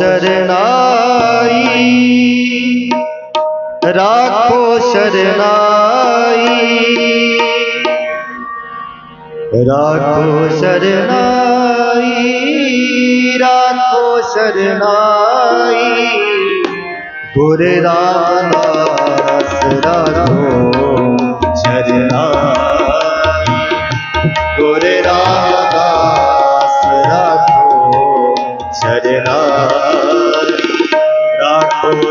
ਸ਼ਰਨਾਈ। ਰਾਖੋ ਸ਼ਰਨਾਈ। ਰਾਖੋ ਸ਼ਰਨਾਈ ਰਾਖੋ ਸ਼ਰਨਾਈ। ਗੁਰ ਰਾਮਦਾਸ ਰਾਖੋ ਸ਼ਰਨਾਈ। ਗੁਰ ਰਾਮਦਾਸ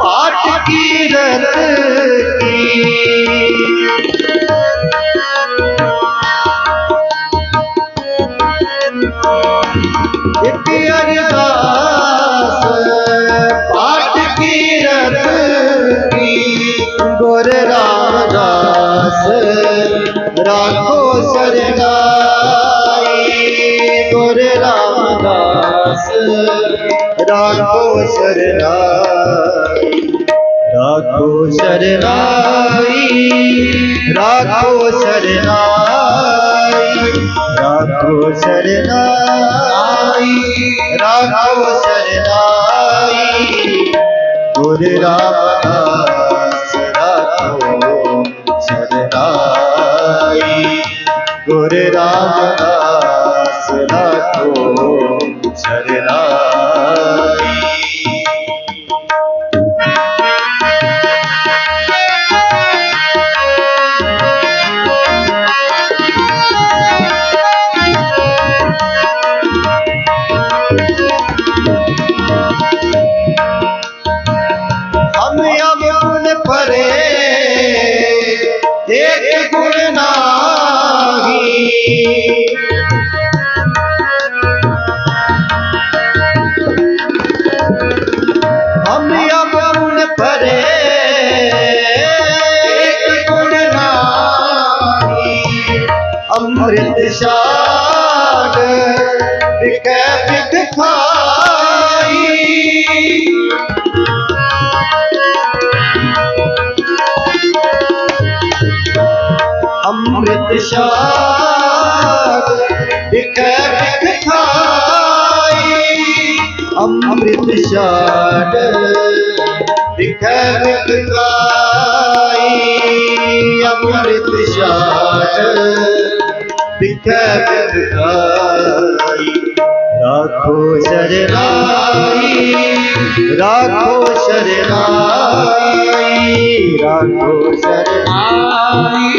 ਪਾਠ ਕੀਰਤ ਕੀ? ਇਕ ਅਰਦਾਸ ਪਾਠ ਕੀਰਤ ਕੀ? ਗੁਰ ਰਾਮਦਾਸ ਰਾਖੋ ਸਰਨਾਈ ਗੁਰ ਰਾਮਦਾਸ ਰਾਖੋ ਸਰਨਾਈ ਰਾਖੋ ਸਰਨਾਈ ਰਾਖੋ ਸਰਨਾਈ ਰਾਖੋ ਸਰਨਾਈ ਰਾਖੋ ਸਰਨਾਈ ਗੁਰ ਰਾਮਦਾਸ ਅੰਮ੍ਰਿਤ ਸ਼ਾਦ ਵਿਖੇ ਵਿਖ ਖਾਈ ਅੰਮ੍ਰਿਤ ਸ਼ਾਦ ਵਿਖੇ ਵਿਖ ਅੰਮ੍ਰਿਤ ਸ਼ਾਦ ਵਿਖੇ ਵਿਖ ਰਾਖੋ ਸ਼ਰਨਾਈ ਰਾਖੋ ਸ਼ਰਨਾਈ ਰਾਖੋ ਸ਼ਰਨਾਈ।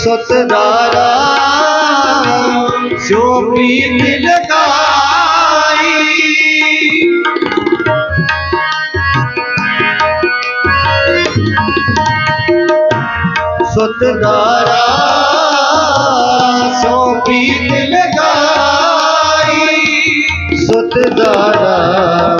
ਸਤਦਾਰਾ ਜੋ ਪੀਤ ਲਗਾਈ ਸਤਦਾਰਾ ਸੋ ਪੀਤ ਲਗਾਈ ਸਤਦਾਰਾ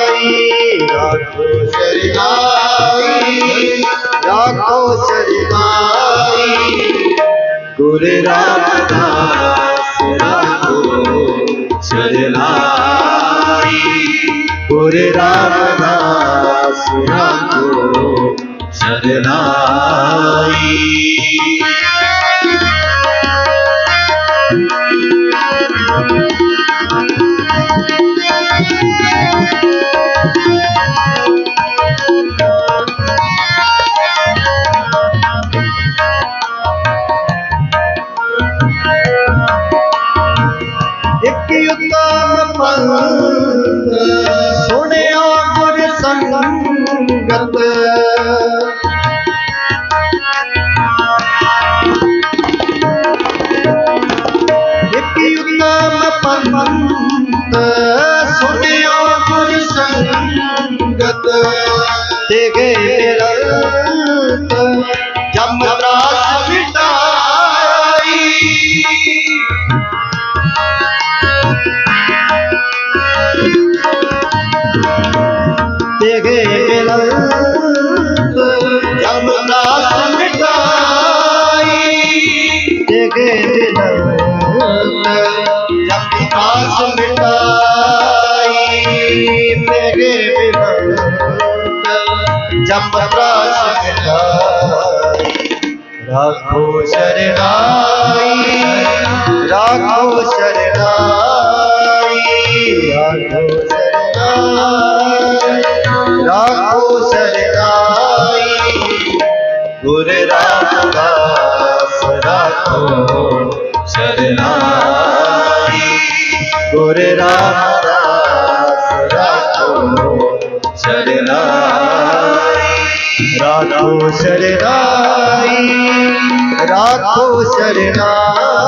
ਰਾਖੋ ਸ਼ਰਨਾਈ ਰਾਖੋ ਸ਼ਰਨਾਈ ਗੁਰ ਰਾਮਦਾਸ ਰਾਖੋ ਸ਼ਰਨਾਈ ਗੁਰ ਰਾਮਦਾਸ ਰਾਖੋ ਸ਼ਰਨਾਈ ਇੱਕ ਰਤ ਜਮ ਤਰਾਸ ਮਿਟਾਈ ਤੇਗੇ ਮਿਲਤ ਜਮ ਤਰਾਸ ਮਿਟਾਈ ਤੇਗੇ ਮਿਲਤ ਜਮ ਤਰਾਸ ਮਿਟਾਈ ਤੇਗੇ ਜਪ ਪ੍ਰਸਾਦ ਲਾਈ ਰਾਖੋ ਸਰਨਾਈ। ਰਾਖੋ ਸਰਨਾਈ। ਰਾਖੋ ਰਾਖੋ ਸਰਨਾਈ ਰਾਖੋ ਸਰਨਾਈ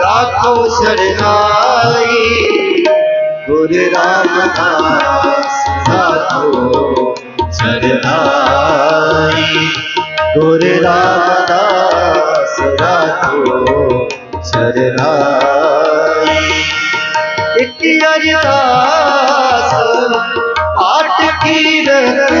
ਰਾਖੋ ਸਰਨਾਈ ਗੁਰ ਰਾਮ ਰਾਖੋ ਇੱਕ ਅਰਦਾਸ ஆற்றுக்கீரத்து